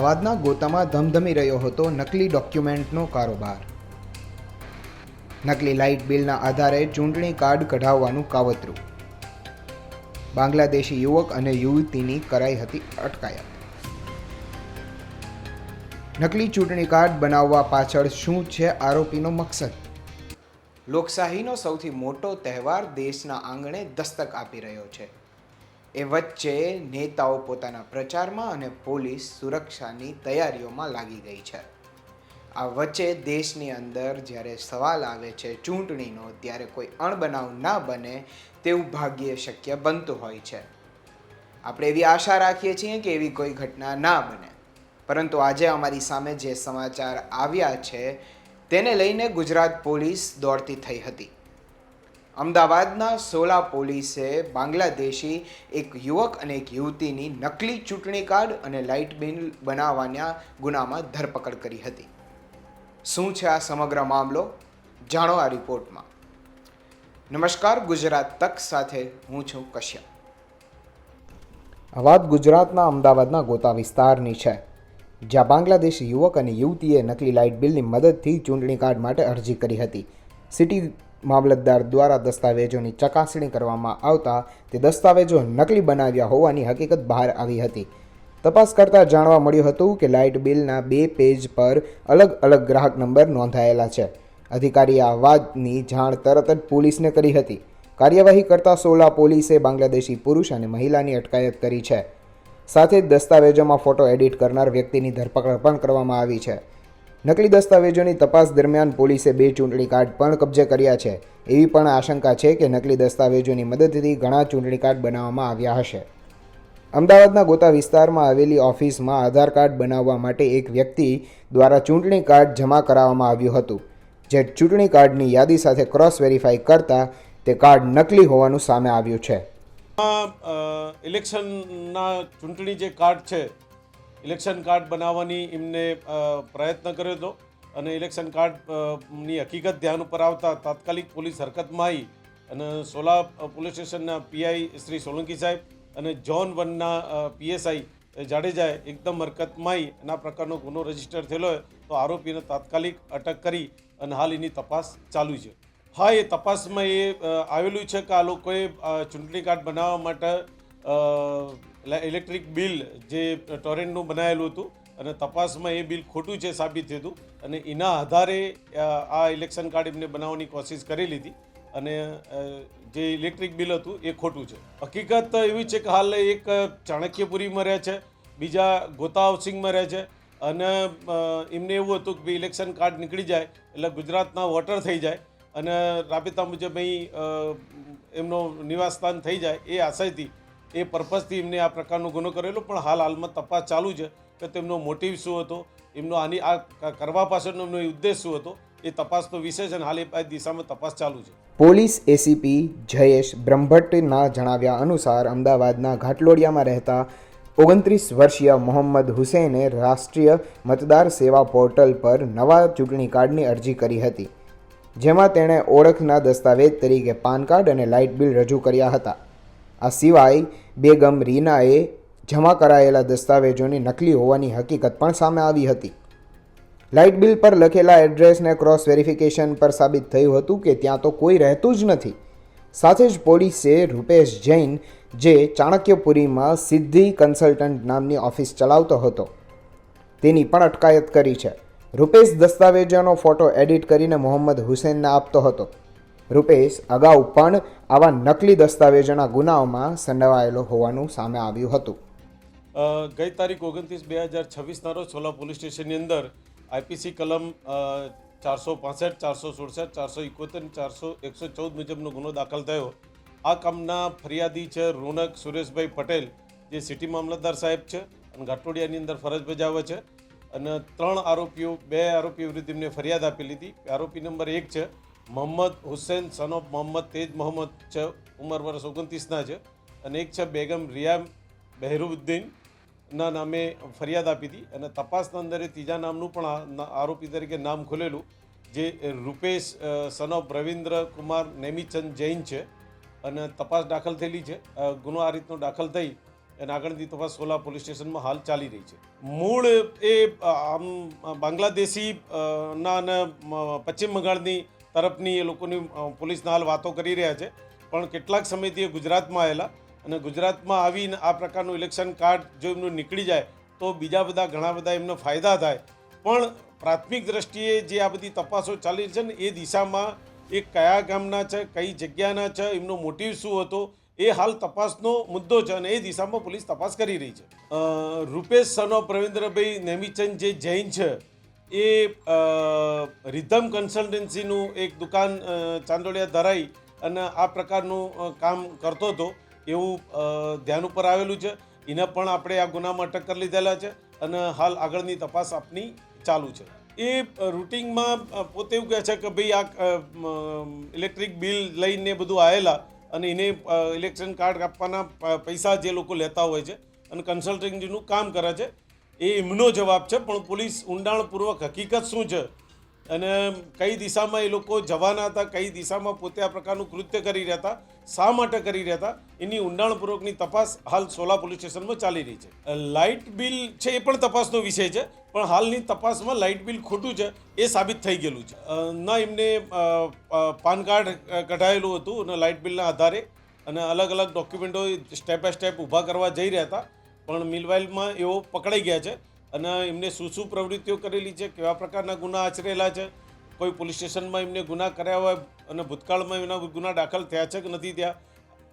અમદાવાદના ગોતામાં ધમધમી રહ્યો હતો નકલી ડોક્યુમેન્ટનો કારોબાર. નકલી લાઇટ બિલના આધારે ચૂંટણી કાર્ડ કઢાવવાનું કાવતરું. બાંગ્લાદેશી યુવક અને યુવતીની કરાઈ હતી અટકાયત. નકલી ચૂંટણી કાર્ડ બનાવવા પાછળ શું છે આરોપીનો મકસદ? લોકશાહીનો સૌથી મોટો તહેવાર દેશના આંગણે દસ્તક આપી રહ્યો છે. એ વચ્ચે નેતાઓ પોતાના પ્રચારમાં અને પોલીસ સુરક્ષાની તૈયારીઓમાં લાગી ગઈ છે. આ વચ્ચે દેશની અંદર જ્યારે સવાલ આવે છે ચૂંટણીનો, ત્યારે કોઈ અણબનાવ ના બને તેવું ભાગ્યે શક્ય બનતું હોય છે. આપણે એવી આશા રાખીએ છીએ કે એવી કોઈ ઘટના ના બને. પરંતુ આજે અમારી સામે જે સમાચાર આવ્યા છે, તેને લઈને ગુજરાત પોલીસ દોડતી થઈ હતી. અમદાવાદના સોલા પોલીસે બાંગ્લાદેશી એક યુવક અને એક યુવતીની નકલી ચૂંટણી કાર્ડ અને લાઇટ બિલ બનાવવાના ગુનામાં ધરપકડ કરી હતી. શું છે આ સમગ્ર મામલો? જાણો આ રિપોર્ટમાં. નમસ્કાર, ગુજરાત તક સાથે હું છું કશ્યપ. આ વાત ગુજરાતના અમદાવાદના ગોતા વિસ્તારની છે, જ્યાં બાંગ્લાદેશી યુવક અને યુવતીએ નકલી લાઇટ બિલની મદદથી ચૂંટણી કાર્ડ માટે અરજી કરી હતી. સિટી મામલતદાર દ્વારા દસ્તાવેજોની ચકાસણી કરવામાં આવતા તે દસ્તાવેજો નકલી બનાવ્યા હોવાની હકીકત બહાર આવી હતી. તપાસ કરતાં જાણવા મળ્યું હતું કે લાઇટ બિલના બે પેજ પર અલગ અલગ ગ્રાહક નંબર નોંધાયેલા છે. અધિકારીએ આ વાતની જાણ તરત જ પોલીસને કરી હતી. કાર્યવાહી કરતા સોલા પોલીસે બાંગ્લાદેશી પુરુષ અને મહિલાની અટકાયત કરી છે. સાથે જ દસ્તાવેજોમાં ફોટો એડિટ કરનાર વ્યક્તિની ધરપકડ પણ કરવામાં આવી છે. નકલી દસ્તાવેજોની તપાસ દરમિયાન પોલીસે બે ચૂંટણી કાર્ડ પણ કબજે કર્યા છે. એવી પણ આશંકા છે કે નકલી દસ્તાવેજોની મદદથી ઘણા ચૂંટણી કાર્ડ બનાવવામાં આવ્યા હશે. અમદાવાદના ગોતા વિસ્તારમાં આવેલી ઓફિસમાં આધાર કાર્ડ બનાવવા માટે એક વ્યક્તિ દ્વારા ચૂંટણી કાર્ડ જમા કરાવવામાં આવ્યું હતું. જે ચૂંટણી કાર્ડની યાદી સાથે ક્રોસ વેરીફાઈ કરતા તે કાર્ડ નકલી હોવાનું સામે આવ્યું છે. ઇલેક્શનના ચૂંટણી જે કાર્ડ છે ઇલેક્શન કાર્ડ બનાવવાની એમને પ્રયત્ન કર્યો હતો અને ઇલેક્શન કાર્ડની હકીકત ધ્યાન ઉપર આવતા તાત્કાલિક પોલીસ હરકતમાં આવી અને સોલા પોલીસ સ્ટેશનના પીઆઈ શ્રી સોલંકી સાહેબ અને જોન વનના પીએસઆઈ જાડેજાએ એકદમ હરકતમાં આવી અને આ પ્રકારનો ગુનો રજિસ્ટર થયેલો તો આરોપીને તાત્કાલિક અટક કરી અને હાલ એની તપાસ ચાલુ છે. હા, એ તપાસમાં એ આવેલું છે કે આ લોકોએ ચૂંટણી કાર્ડ બનાવવા માટે અ, લે- ઇલેક્ટ્રિક બિલ જે ટોરેન્ટનું બનાવેલું હતું અને તપાસમાં એ બિલ ખોટું છે સાબિત થયું અને એના આધારે આ ઇલેક્શન કાર્ડ એમને બનાવવાની કોશિશ કરેલી હતી અને જે ઇલેક્ટ્રિક બિલ હતું એ ખોટું છે. હકીકત એવી છે કે હાલ એક ચાણક્યપુરીમાં રહે છે બીજા ગોતા હાઉસિંગમાં રહે છે અને એમને એવું હતું કે ઇલેક્શન કાર્ડ નીકળી જાય એટલે ગુજરાતના વોટર થઈ જાય અને રાબેતા મુજબ અહીં એમનું નિવાસસ્થાન થઈ જાય એ આશયથી એ પર્પઝથી એમને આ પ્રકારનો ગુનો કરેલો, પણ હાલ હાલમાં તપાસ ચાલુ છે કે તેમનો મોટિવ શું હતો, એમનો આની આ કરવા પાછળનો એમનો ઉદ્દેશ શું હતો, એ તપાસનો વિષય છે હાલ એ દિશામાં તપાસ ચાલુ છે. પોલીસ એસીપી જયેશ બ્રહ્મભટ્ટના જણાવ્યા અનુસાર અમદાવાદના ઘાટલોડિયામાં રહેતા ઓગણત્રીસ વર્ષીય મોહમ્મદ હુસૈને રાષ્ટ્રીય મતદાર સેવા પોર્ટલ પર નવા ચૂંટણી કાર્ડની અરજી કરી હતી, જેમાં તેણે ઓળખના દસ્તાવેજ તરીકે પાન કાર્ડ અને લાઇટ બિલ રજૂ કર્યા હતા. આ સિવાય બેગમ રીનાએ જમા કરાયેલા દસ્તાવેજોની નકલી હોવાની હકીકત પણ સામે આવી હતી. લાઇટ બિલ પર લખેલા એડ્રેસને ક્રોસ વેરિફિકેશન પર સાબિત થયું હતું કે ત્યાં તો કોઈ રહેતું જ નથી. સાથે જ પોલીસે રૂપેશ જૈન, જે ચાણક્યપુરીમાં સિદ્ધિ કન્સલ્ટન્ટ નામની ઓફિસ ચલાવતો હતો, તેની પણ અટકાયત કરી છે. રૂપેશ દસ્તાવેજોનો ફોટો એડિટ કરીને મોહમ્મદ હુસેનને આપતો હતો. રૂપેશ અગાઉ પણ આવા નકલી દસ્તાવેજોના ગુનાઓમાં સંડવાયેલો હોવાનું સામે આવ્યું હતું. ગઈ તારીખ ઓગણત્રીસ બે હજાર છવ્વીસના રોજ સોલા પોલીસ સ્ટેશનની અંદર આઈપીસી કલમ ચારસો પાસઠ, ચારસો સુડસઠ, ચારસો એકોતેર, ચારસો એકસો ચૌદ મુજબનો ગુનો દાખલ થયો. આ કામના ફરિયાદી છે રોનક સુરેશભાઈ પટેલ, જે સિટી મામલતદાર સાહેબ છે અને ઘાટોડિયાની અંદર ફરજ બજાવે છે. અને ત્રણ આરોપીઓ, બે આરોપીઓ વિરુદ્ધ એમને ફરિયાદ આપેલી હતી. આરોપી નંબર એક છે મોહમ્મદ હુસેન સન ઓફ મોહમ્મદ, તેજ મોહમ્મદ છે, ઉંમર વર્ષ ઓગણત્રીસના છે. અને એક છે બેગમ રિયામ બહેરુદ્દીનના નામે ફરિયાદ આપી હતી. અને તપાસના અંદર ત્રીજા નામનું પણ આરોપી તરીકે નામ ખુલેલું, જે રૂપેશ સન ઓફ રવિન્દ્ર કુમાર નેમીચંદ જૈન છે. અને તપાસ દાખલ થયેલી છે. ગુનો આ રીતનો દાખલ થઈ અને આગળની તપાસ સોલા પોલીસ સ્ટેશનમાં હાલ ચાલી રહી છે. મૂળ એ આમ, બાંગ્લાદેશી ના અને પશ્ચિમ બંગાળની તરફની એ લોકોની પોલીસના હાલ વાતો કરી રહ્યા છે. પણ કેટલાક સમયથી એ ગુજરાતમાં આવેલા અને ગુજરાતમાં આવીને આ પ્રકારનું ઇલેક્શન કાર્ડ જો એમનું નીકળી જાય, તો બીજા બધા ઘણા બધા એમને ફાયદા થાય. પણ પ્રાથમિક દ્રષ્ટિએ જે આ બધી તપાસો ચાલી છે ને, એ દિશામાં એ કયા ગામના છે, કઈ જગ્યાના છે, એમનો મોટિવ શું હતો, એ હાલ તપાસનો મુદ્દો છે અને એ દિશામાં પોલીસ તપાસ કરી રહી છે. રૂપેશ સનો ઓફ રવિન્દ્રભાઈ નેમીચંદ જે જૈન છે એ રિધમ કન્સલ્ટન્સીનું એક દુકાન ચાંદોડિયા ધરાઈ અને આ પ્રકારનું કામ કરતો હતો એવું ધ્યાન ઉપર આવેલું છે. એને પણ આપણે આ ગુનામાં અટક કરી લીધેલા છે અને હાલ આગળની તપાસ આપની ચાલુ છે. એ રૂટિંગમાં પોતે એવું કહે છે કે ભાઈ આ ઇલેક્ટ્રિક બિલ લઈને બધું આવેલા અને એને ઇલેક્ટ્રિક કાર્ડ આપવાના પૈસા જે લોકો લેતા હોય છે અને કન્સલ્ટિંગનું કામ કરે છે. એ એમનો જવાબ છે, પણ પોલીસ ઊંડાણપૂર્વક હકીકત શું છે? અને કઈ દિશામાં એ લોકો જવાના હતા, કઈ દિશામાં પોતે આ પ્રકારનું કૃત્ય કરી રહ્યા હતા, શા માટે કરી રહ્યા હતા, એની ઊંડાણપૂર્વકની તપાસ હાલ સોલા પોલીસ સ્ટેશનમાં ચાલી રહી છે. લાઇટ બિલ છે, એ પણ તપાસનો વિષય છે, પણ હાલની તપાસમાં લાઇટ બિલ ખોટું છે, એ સાબિત થઈ ગયેલું છે. ના એમને પાન કાર્ડ કઢાયેલું હતું અને લાઇટ બિલના આધારે અને અલગ અલગ ડોક્યુમેન્ટો સ્ટેપ બાય સ્ટેપ ઊભા કરવા જઈ રહ્યા હતા. પણ મિલવાઇલમાં એઓ પકડાઈ ગયા છે અને એમને શું શું પ્રવૃત્તિઓ કરેલી છે કેવા પ્રકારના ગુના આચરેલા છે કોઈ પોલીસ સ્ટેશનમાં એમને ગુના કર્યા હોય અને ભૂતકાળમાં એમના ગુના દાખલ થયા છે કે નથી થયા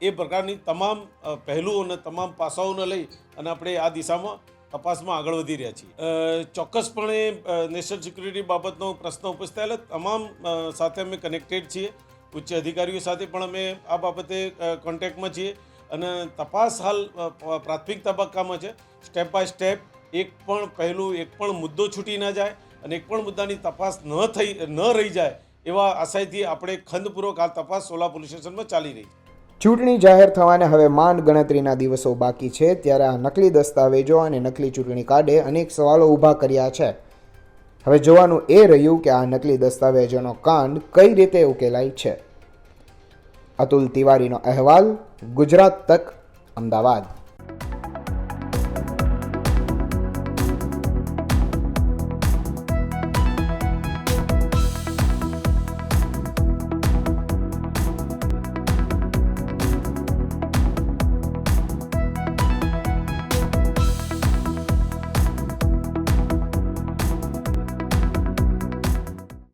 એ પ્રકારની તમામ અ, પહેલું અને તમામ પાસાઓને લઈ અને આપણે આ દિશામાં તપાસમાં આગળ વધી રહ્યા છીએ. ચોક્કસપણે નેશનલ સિક્યુરિટી બાબતનો પ્રશ્ન ઉપસ્થિત તમામ સાથે અમે કનેક્ટેડ છીએ. ઉચ્ચ અધિકારીઓ સાથે પણ અમે આ બાબતે કોન્ટેક્ટમાં છીએ. અને તપાસ હાલ પ્રાથમિક તબક્કામાં છે. સ્ટેપ બાય સ્ટેપ, એક પણ પહેલું, એક પણ મુદ્દો છૂટી ન જાય અને એક પણ મુદ્દાની તપાસ ન થઈ, ન રહી જાય એવા આશયથી આપણે ખંતપૂર્વક આ તપાસ સોલા પોલીસ સ્ટેશનમાં ચાલી રહી છે. ચૂંટણી જાહેર થવાને હવે માંડ ગણતરીના દિવસો બાકી છે, ત્યારે આ નકલી દસ્તાવેજો અને નકલી ચૂંટણી કાર્ડે અનેક સવાલો ઊભા કર્યા છે. હવે જોવાનું એ રહ્યું કે આ નકલી દસ્તાવેજોનો કાંડ કઈ રીતે ઉકેલાય છે. અતુલ તિવારીનો અહેવાલ ગુજરાત તક અમદાવાદ.